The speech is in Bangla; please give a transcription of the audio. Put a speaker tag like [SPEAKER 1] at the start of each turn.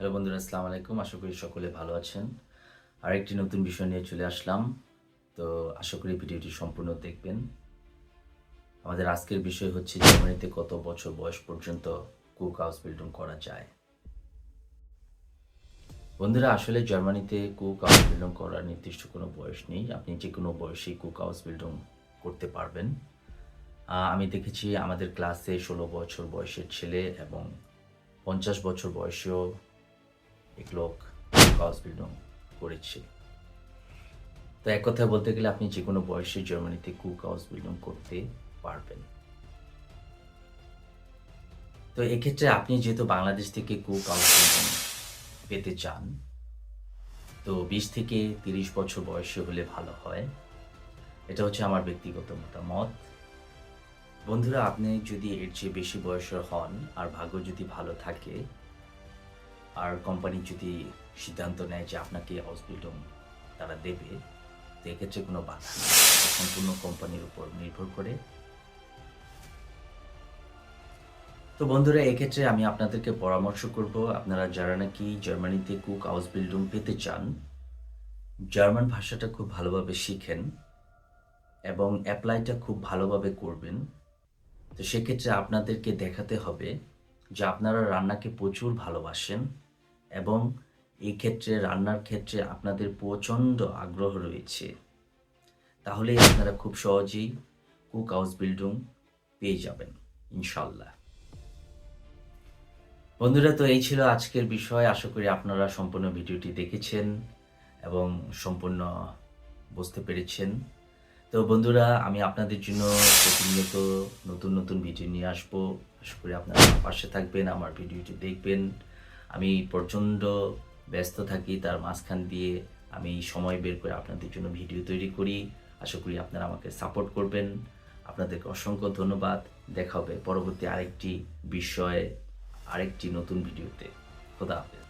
[SPEAKER 1] হ্যালো বন্ধুরা, আসসালামু আলাইকুম। আশা করি সকলে ভালো আছেন। আরেকটি নতুন বিষয় নিয়ে চলে আসলাম। তো আশা করি ভিডিওটি সম্পূর্ণ দেখবেন। আমাদের আজকের বিষয় হচ্ছে জার্মানিতে কত বছর বয়স পর্যন্ত কুক হাউস বিল্ডিং করা যায়। বন্ধুরা, আসলে জার্মানিতে কুক হাউস বিল্ডিং করার নির্দিষ্ট কোনো বয়স নেই। আপনি যে কোনো বয়সেই কুক হাউস বিল্ডিং করতে পারবেন। আমি দেখেছি আমাদের ক্লাসে ষোলো বছর বয়সের ছেলে এবং পঞ্চাশ বছর বয়সেও লোক হাউস বিল্ডিং করেছে। তো এক কথায় বলতে গেলে আপনি যে কোনো বয়সে জার্মানিতে কুক বিল্ডিং করতে পারবেন। তো এক্ষেত্রে আপনি যেহেতু বাংলাদেশ থেকে কুক বিল্ডিং পেতে চান, তো বিশ থেকে তিরিশ বছর বয়সে হলে ভালো হয়। এটা হচ্ছে আমার ব্যক্তিগত মতামত। বন্ধুরা, আপনি যদি এর চেয়ে বেশি বয়সের হন আর ভাগ্য যদি ভালো থাকে আর কোম্পানি যদি সিদ্ধান্ত নেয় যে আপনাকে হাউস বিল্ডিং তারা দেবে তো এক্ষেত্রে কোনো বাধা সম্পূর্ণ কোম্পানির উপর নির্ভর করে। তো বন্ধুরা, এক্ষেত্রে আমি আপনাদেরকে পরামর্শ করব। আপনারা যারা নাকি জার্মানিতে কুক হাউস বিল্ডিং পেতে চান, জার্মান ভাষাটা খুব ভালোভাবে শিখেন এবং অ্যাপ্লাইটা খুব ভালোভাবে করবেন। তো সেক্ষেত্রে আপনাদেরকে দেখাতে হবে যে আপনারা রান্নাকে প্রচুর ভালোবাসেন। এবং এই ক্ষেত্রে, রান্নার ক্ষেত্রে আপনাদের প্রচণ্ড আগ্রহ রয়েছে। তাহলেই আপনারা খুব সহজেই কুক হাউস বিল্ডিং পেয়ে যাবেন ইনশাল্লাহ বন্ধুরা, তো এই ছিল আজকের বিষয়। আশা করি আপনারা সম্পূর্ণ ভিডিওটি দেখেছেন এবং সম্পূর্ণ বুঝতে পেরেছেন। তো বন্ধুরা, আমি আপনাদের জন্য প্রতিনিয়ত নতুন নতুন ভিডিও নিয়ে আসব। আশা করি আপনারা পাশে থাকবেন, আমার ভিডিওটি দেখবেন। আমি প্রচণ্ড ব্যস্ত থাকি, তার মাঝখান দিয়ে আমি সময় বের করে আপনাদের জন্য ভিডিও তৈরি করি। আশা করি আপনারা আমাকে সাপোর্ট করবেন। আপনাদেরকে অসংখ্য ধন্যবাদ। দেখা হবে পরবর্তী আরেকটি বিষয়ে, আরেকটি নতুন ভিডিওতে। খোদা হাফেজ।